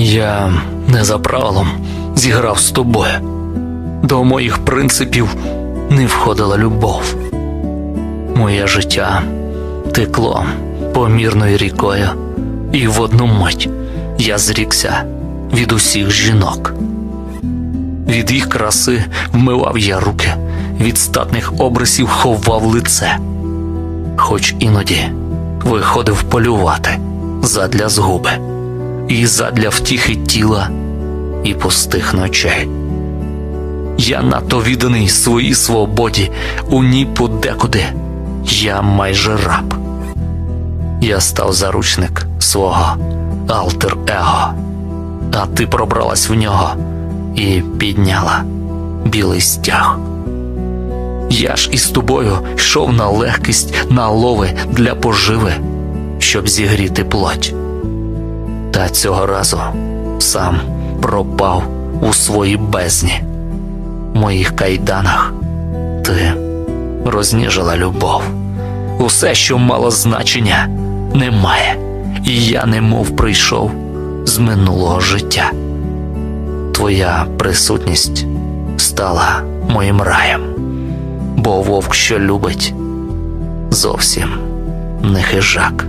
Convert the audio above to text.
Я не за правилом зіграв з тобою. До моїх принципів не входила любов. Моє життя текло помірною рікою, і в одну мить я зрікся від усіх жінок. Від їх краси вмивав я руки, від статних обрисів ховав лице, хоч іноді виходив полювати задля згуби і задля втіхи тіла і пустих ночей. Я надто відданий своїй свободі, у ній подекуди я майже раб. Я став заручник свого алтер-его, а ти пробралась в нього і підняла білий стяг. Я ж із тобою йшов на легкість, на лови для поживи, щоб зігріти плоть. Та цього разу сам пропав у своїй бездні. В моїх кайданах ти розніжила любов. Усе, що мало значення, немає, і я немов прийшов з минулого життя. Твоя присутність стала моїм раєм, бо вовк, що любить, зовсім не хижак.